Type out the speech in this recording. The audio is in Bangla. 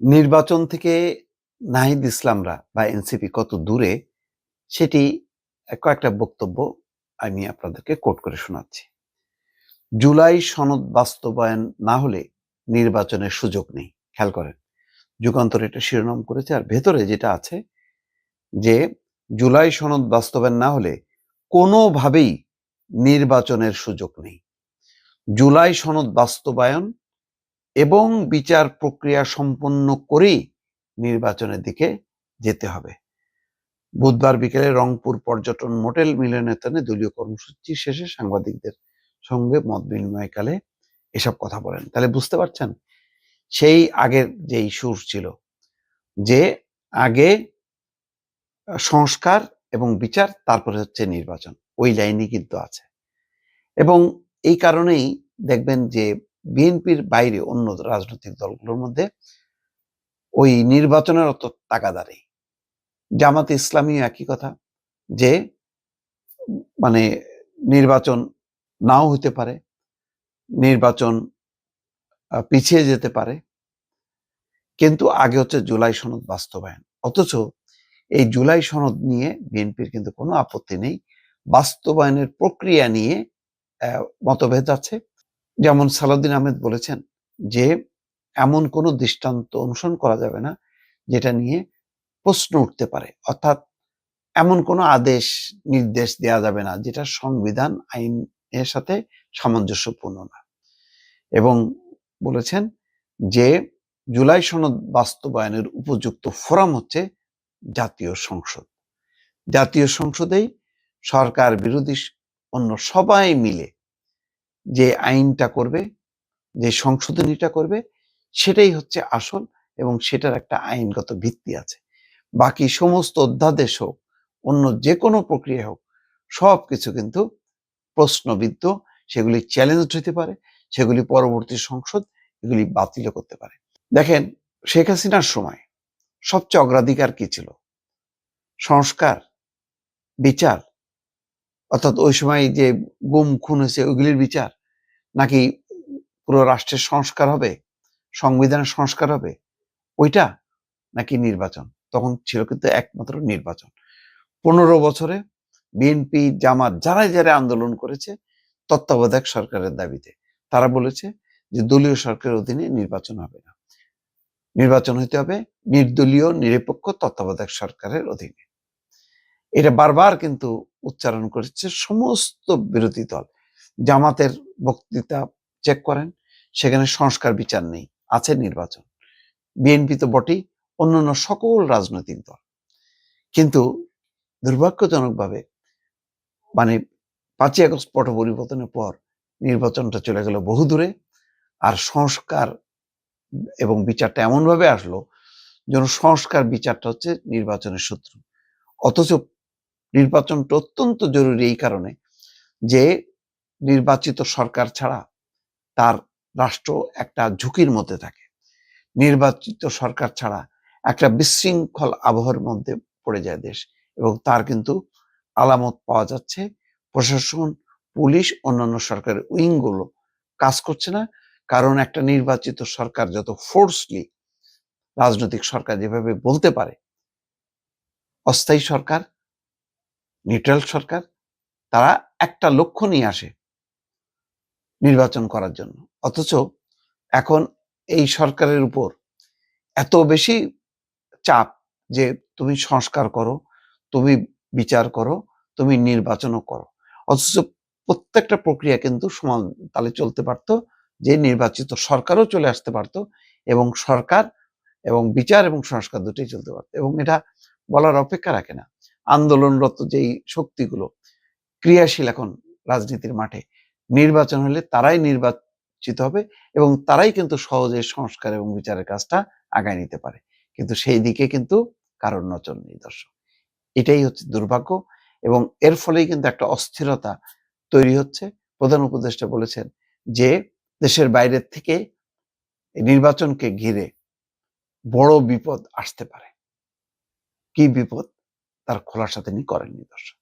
নির্বাচন থেকে নাহিদ ইসলামরা বা এনসিপি কত দূরে, সেটি কয়েকটা বক্তব্য আমি আপনাদেরকে কোট করে শোনাচ্ছি। জুলাই সনদ বাস্তবায়ন না হলে নির্বাচনের সুযোগ নেই, খেয়াল করেন। যুগান্তর এটা শিরোনাম করেছে, আর ভেতরে যেটা আছে যে, জুলাই সনদ বাস্তবায়ন না হলে কোনোভাবেই নির্বাচনের সুযোগ নেই। জুলাই সনদ বাস্তবায়ন এবং বিচার প্রক্রিয়া সম্পন্ন করেই নির্বাচনের দিকে যেতে হবে। বুধবার বিকেলে রংপুর পর্যটন মোটেল মিলনায়তনে দলীয় কর্মসূচি শেষে সাংবাদিকদের সঙ্গে মত বিনিময়কালে এসব কথা বলেন। তাহলে বুঝতে পারছেন? সেই আগের যেই সুর ছিল যে আগে সংস্কার এবং বিচার, তারপরে হচ্ছে নির্বাচন। ওই লাইনই কিন্তু আছে। এবং এই কারণেই দেখবেন যে বিএনপির বাইরে অন্য রাজনৈতিক দলগুলোর মধ্যে ওই নির্বাচনের অত তাকাদারে জামাত ইসলামী একই কথা যে মানে নির্বাচন নাও হতে পারে, নির্বাচন পিছিয়ে যেতে পারে। কিন্তু আগে হচ্ছে জুলাই সনদ বাস্তবায়ন। অথচ এই জুলাই সনদ নিয়ে বিএনপির কিন্তু কোনো আপত্তি নেই। বাস্তবায়নের প্রক্রিয়া নিয়ে মতভেদ আছে। যেমন সালাউদ্দিন আহমেদ বলেছেন যে এমন কোনো দৃষ্টান্ত অনুসরণ করা যাবে না যেটা নিয়ে প্রশ্ন উঠতে পারে। অর্থাৎ এমন কোনো আদেশ, নির্দেশ দেওয়া যাবে না যেটা সংবিধান আইনের সাথে সামঞ্জস্যপূর্ণ না। এবং বলেছেন যে জুলাই সনদ বাস্তবায়নের উপযুক্ত ফোরাম হচ্ছে জাতীয় সংসদ। জাতীয় সংসদেই সরকার, বিরোধী অন্য সবাই মিলে যে আইনটা করবে, যে সংশোধনীটা করবে, সেটাই হচ্ছে আসল এবং সেটার একটা আইনগত ভিত্তি আছে। বাকি সমস্ত অধ্যাদেশ হোক, অন্য যে কোনো প্রক্রিয়া হোক সব কিছু কিন্তু প্রশ্নবিদ্ধ, সেগুলি চ্যালেঞ্জ হতে পারে, সেগুলি পরবর্তী সংসদ এগুলি বাতিল করতে পারে। দেখেন, শেখ হাসিনার সময় সবচেয়ে অগ্রাধিকার কি ছিল? সংস্কার, বিচার অর্থাৎ ওই সময় যে গুম, খুন হয়েছে, ওইগুলির বিচার নাকি পুরো রাষ্ট্রের সংস্কার হবে? সংবিধানের সংস্কার হবে? ওইটা নাকি নির্বাচন? তখন ছিল কিন্তু একমাত্র নির্বাচন। পনেরো বছরে বিএনপি জামাত যারা যারা আন্দোলন করেছে, তত্ত্বাবধায়ক সরকারের দাবিতে। তারা বলেছে যে দলীয় সরকারের অধীনে নির্বাচন হবে না। নির্বাচন হতে হবে নির্দলীয়, নিরপেক্ষ তত্ত্বাবধায়ক সরকারের অধীনে। এটা বারবার কিন্তু উচ্চারণ করেছে সমস্ত বিরোধী দল। জামাতের বক্তৃতা চেক করেন, সেখানে সংস্কার বিচার নেই, আছে নির্বাচন। বিএনপি তো বটেই, অন্যান্য সকল রাজনৈতিক দল। কিন্তু দুর্ভাগ্যজনকভাবে মানে পাঁচই আগস্ট পট পরিবর্তনের পর নির্বাচনটা চলে গেল বহু দূরে, আর সংস্কার এবং বিচারটা এমনভাবে আসলো যেন সংস্কার বিচারটা হচ্ছে নির্বাচনের শত্রু। অথচ নির্বাচনটা অত্যন্ত জরুরি এই কারণে যে নির্বাচিত সরকার ছাড়া তার রাষ্ট্র একটা ঝুঁকির মধ্যে থাকে। নির্বাচিত সরকার ছাড়া একটা বিশৃঙ্খল আবহাওয়ার মধ্যে পড়ে যায় দেশ এবং তার কিন্তু আলামত পাওয়া যাচ্ছে। প্রশাসন, পুলিশ, অন্যান্য সরকারের উইংগুলো কাজ করছে না। কারণ একটা নির্বাচিত সরকার যত ফোর্সলি রাজনৈতিক সরকার যেভাবে বলতে পারে, অস্থায়ী সরকার নিউট্রাল সরকার, তারা একটা লক্ষ্য নিয়ে আসে নির্বাচন করার জন্য। অথচ এখন এই সরকারের উপর এত বেশি চাপ যে তুমি সংস্কার করো, তুমি বিচার করো, তুমি নির্বাচনও করো। অথচ প্রত্যেকটা প্রক্রিয়া কিন্তু সমান তালে চলতে পারতো, যে নির্বাচিত সরকারও চলে আসতে পারতো এবং সরকার এবং বিচার এবং সংস্কার দুটোই চলতে পারতো এবং এটা বলার অপেক্ষা রাখে না। আন্দোলনরত যেই শক্তিগুলো ক্রিয়াশীল এখন রাজনীতির মাঠে, নির্বাচন হলে তারাই নির্বাচিত হবে এবং তারাই কিন্তু সহজে সংস্কার এবং বিচারের কাজটা আগায় নিতে পারে। কিন্তু সেই দিকে কিন্তু কারোর নজর নেই দর্শক। এটাই হচ্ছে দুর্ভাগ্য এবং এর ফলেই কিন্তু একটা অস্থিরতা তৈরি হচ্ছে। প্রধান উপদেষ্টা বলেছেন যে, দেশের বাইরের থেকে নির্বাচনকে ঘিরে বড় বিপদ আসতে পারে। কি বিপদ? তার খোলার সাথে তিনি করেননি দর্শক।